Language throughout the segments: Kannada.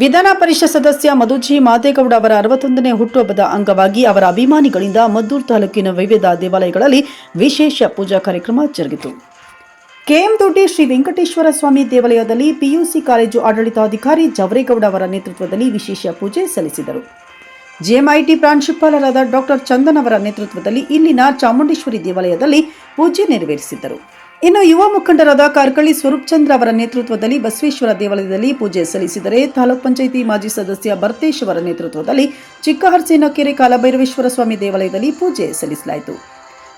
ವಿಧಾನ ಪರಿಷತ್ ಸದಸ್ಯ ಮಧುಜಿ ಮಾದೇಗೌಡ ಅವರ ಅರವತ್ತೊಂದನೇ ಹುಟ್ಟುಹಬ್ಬದ ಅಂಗವಾಗಿ ಅವರ ಅಭಿಮಾನಿಗಳಿಂದ ಮದ್ದೂರು ತಾಲೂಕಿನ ವಿವಿಧ ದೇವಾಲಯಗಳಲ್ಲಿ ವಿಶೇಷ ಪೂಜಾ ಕಾರ್ಯಕ್ರಮ ಜರುಗಿತು. ಕೆಎಂದೊಡ್ಡಿ ಶ್ರೀ ವೆಂಕಟೇಶ್ವರ ಸ್ವಾಮಿ ದೇವಾಲಯದಲ್ಲಿ ಪಿಯುಸಿ ಕಾಲೇಜು ಆಡಳಿತಾಧಿಕಾರಿ ಜವರೇಗೌಡ ಅವರ ನೇತೃತ್ವದಲ್ಲಿ ವಿಶೇಷ ಪೂಜೆ ಸಲ್ಲಿಸಿದರು. ಜೆಎಂಐಟಿ ಪ್ರಾಂಶುಪಾಲರಾದ ಡಾಕ್ಟರ್ ಚಂದನ್ ಅವರ ನೇತೃತ್ವದಲ್ಲಿ ಇಲ್ಲಿನ ಚಾಮುಂಡೇಶ್ವರಿ ದೇವಾಲಯದಲ್ಲಿ ಪೂಜೆ ನೆರವೇರಿಸಿದ್ದರು. ಇನ್ನು ಯುವ ಮುಖಂಡರಾದ ಕಾರ್ಕಳಿ ಸ್ವರೂಪ್ ಚಂದ್ರ ಅವರ ನೇತೃತ್ವದಲ್ಲಿ ಬಸವೇಶ್ವರ ದೇವಾಲಯದಲ್ಲಿ ಪೂಜೆ ಸಲ್ಲಿಸಿದರೆ ತಾಲೂಕ್ ಪಂಚಾಯಿತಿ ಮಾಜಿ ಸದಸ್ಯ ಬರ್ತೇಶ್ ಅವರ ನೇತೃತ್ವದಲ್ಲಿ ಚಿಕ್ಕಹರ್ಸೇನಕೆರೆ ಕಾಲಭೈರವೇಶ್ವರ ಸ್ವಾಮಿ ದೇವಾಲಯದಲ್ಲಿ ಪೂಜೆ ಸಲ್ಲಿಸಲಾಯಿತು.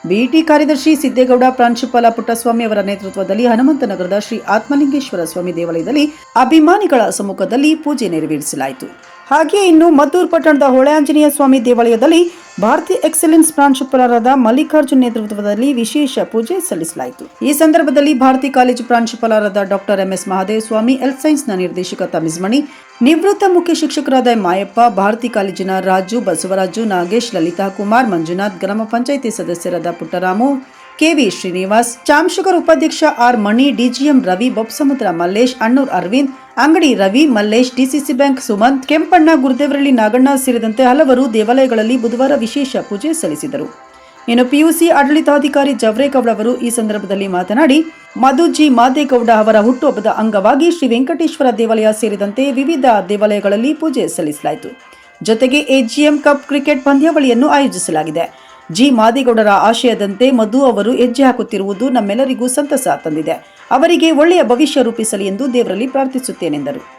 ಬಿಇಟಿ ಕಾರ್ಯದರ್ಶಿ ಸಿದ್ದೇಗೌಡ, ಪ್ರಾಂಶುಪಾಲ ಪುಟ್ಟಸ್ವಾಮಿ ಅವರ ನೇತೃತ್ವದಲ್ಲಿ ಹನುಮಂತನಗರದ ಶ್ರೀ ಆತ್ಮಲಿಂಗೇಶ್ವರ ಸ್ವಾಮಿ ದೇವಾಲಯದಲ್ಲಿ ಅಭಿಮಾನಿಗಳ ಸಮ್ಮುಖದಲ್ಲಿ ಪೂಜೆ ನೆರವೇರಿಸಲಾಯಿತು. ಹಾಗೆಯೇ ಇನ್ನು ಮದ್ದೂರು ಪಟ್ಟಣದ ಹೊಳೆ ಸ್ವಾಮಿ ದೇವಾಲಯದಲ್ಲಿ ಭಾರತೀಯ ಎಕ್ಸಲೆನ್ಸ್ ಪ್ರಾಂಶುಪಾಲರಾದ ಮಲ್ಲಿಕಾರ್ಜುನ್ ನೇತೃತ್ವದಲ್ಲಿ ವಿಶೇಷ ಪೂಜೆ ಸಲ್ಲಿಸಲಾಯಿತು. ಈ ಸಂದರ್ಭದಲ್ಲಿ ಭಾರತಿ ಕಾಲೇಜು ಪ್ರಾಂಶುಪಾಲರಾದ doctor MS Mahadeva Swamy L ಸೈನ್ಸ್ನ ನಿರ್ದೇಶಕ ತಮಿಜ್ಮಣಿ ನಿವೃತ್ತ ಮುಖ್ಯ ಶಿಕ್ಷಕರಾದ ಮಾಯಪ್ಪ ಭಾರತಿ ಕಾಲೇಜಿನ ರಾಜು ಬಸವರಾಜು ನಾಗೇಶ್, ಲಲಿತಾ ಕುಮಾರ್, ಮಂಜುನಾಥ್, ಗ್ರಾಮ ಪಂಚಾಯಿತಿ ಸದಸ್ಯರಾದ ಪುಟ್ಟರಾಮು ಕೆವಿ ಶ್ರೀನಿವಾಸ್, ಚಾಮ್ಶುಗರ್ ಉಪಾಧ್ಯಕ್ಷ R Mani, DGM Ravi Bopsamudra Mallesh, Annur Aravind, Angadi Ravi Mallesh, DCC bank Sumanth, Kempanna Gurudevaralli Naganna ಸೇರಿದಂತೆ ಹಲವರು ದೇವಾಲಯಗಳಲ್ಲಿ ಬುಧವಾರ ವಿಶೇಷ ಪೂಜೆ ಸಲ್ಲಿಸಿದರು. ಇನ್ನು ಪಿಯುಸಿ ಆಡಳಿತಾಧಿಕಾರಿ ಜವರೇಗೌಡ ಅವರು ಈ ಸಂದರ್ಭದಲ್ಲಿ ಮಾತನಾಡಿ, ಮಧುಜಿ ಮಾದೇಗೌಡ ಅವರ ಹುಟ್ಟುಹಬ್ಬದ ಅಂಗವಾಗಿ ಶ್ರೀ ವೆಂಕಟೇಶ್ವರ ದೇವಾಲಯ ಸೇರಿದಂತೆ ವಿವಿಧ ದೇವಾಲಯಗಳಲ್ಲಿ ಪೂಜೆ ಸಲ್ಲಿಸಲಾಯಿತು. ಜೊತೆಗೆ ಎಜಿಎಂ ಕಪ್ ಕ್ರಿಕೆಟ್ ಪಂದ್ಯಾವಳಿಯನ್ನು ಆಯೋಜಿಸಲಾಗಿದೆ. ಜಿ ಮಾದಿಗೌಡರ ಆಶಯದಂತೆ ಮಧು ಅವರು ಹೆಜ್ಜೆ ಹಾಕುತ್ತಿರುವುದು ನಮ್ಮೆಲ್ಲರಿಗೂ ಸಂತಸ ತಂದಿದೆ. ಅವರಿಗೆ ಒಳ್ಳೆಯ ಭವಿಷ್ಯ ರೂಪಿಸಲಿ ಎಂದು ದೇವರಲ್ಲಿ ಪ್ರಾರ್ಥಿಸುತ್ತೇನೆಂದರು.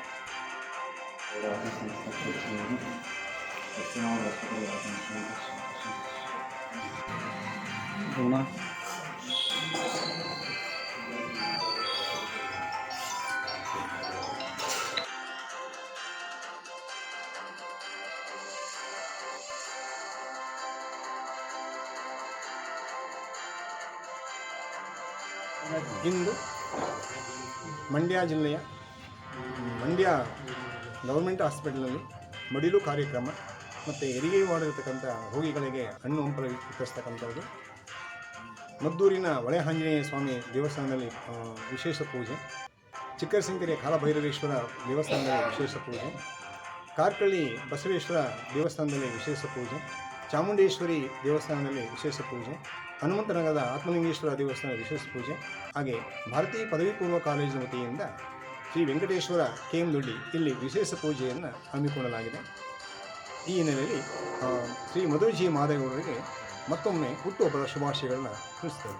ಇಂದು ಮಂಡ್ಯ ಜಿಲ್ಲೆಯ, ಮಂಡ್ಯ ಗೌರ್ಮೆಂಟ್ ಹಾಸ್ಪಿಟಲಲ್ಲಿ ಮಡಿಲು ಕಾರ್ಯಕ್ರಮ ಮತ್ತು ಹೆರಿಗೆ ಮಾಡಿರ್ತಕ್ಕಂಥ ರೋಗಿಗಳಿಗೆ ಹಣ್ಣು ಹಂಪಲು ವಿತರಿಸ್ತಕ್ಕಂಥದ್ದು. ಮದ್ದೂರಿನ ಹೊಳೆ ಆಂಜನೇಯ ಸ್ವಾಮಿ ದೇವಸ್ಥಾನದಲ್ಲಿ ವಿಶೇಷ ಪೂಜೆ. ಚಿಕ್ಕರಸಿಂಕೆರೆ ಕಾಲಭೈರವೇಶ್ವರ ದೇವಸ್ಥಾನದಲ್ಲಿ ವಿಶೇಷ ಪೂಜೆ. ಕಾರ್ಕಳ್ಳಿ ಬಸವೇಶ್ವರ ದೇವಸ್ಥಾನದಲ್ಲಿ ವಿಶೇಷ ಪೂಜೆ. ಚಾಮುಂಡೇಶ್ವರಿ ದೇವಸ್ಥಾನದಲ್ಲಿ ವಿಶೇಷ ಪೂಜೆ. ಹನುಮಂತನಗರದ ಆತ್ಮಲಿಂಗೇಶ್ವರ ದೇವಸ್ಥಾನ ವಿಶೇಷ ಪೂಜೆ, ಹಾಗೆ ಭಾರತೀಯ ಪದವಿ ಪೂರ್ವ ಕಾಲೇಜಿನ ವತಿಯಿಂದ ಶ್ರೀ ವೆಂಕಟೇಶ್ವರ ಕೆ ದೊಡ್ಡಿ ಇಲ್ಲಿ ವಿಶೇಷ ಪೂಜೆಯನ್ನು ಹಮ್ಮಿಕೊಳ್ಳಲಾಗಿದೆ. ಈ ಹಿನ್ನೆಲೆಯಲ್ಲಿ ಶ್ರೀ ಮಧುಜಿ ಮಾದೇವರಿಗೆ ಮತ್ತೊಮ್ಮೆ ಹುಟ್ಟುಹಬ್ಬದ ಶುಭಾಶಯಗಳನ್ನು ತಿಳಿಸ್ತೇವೆ.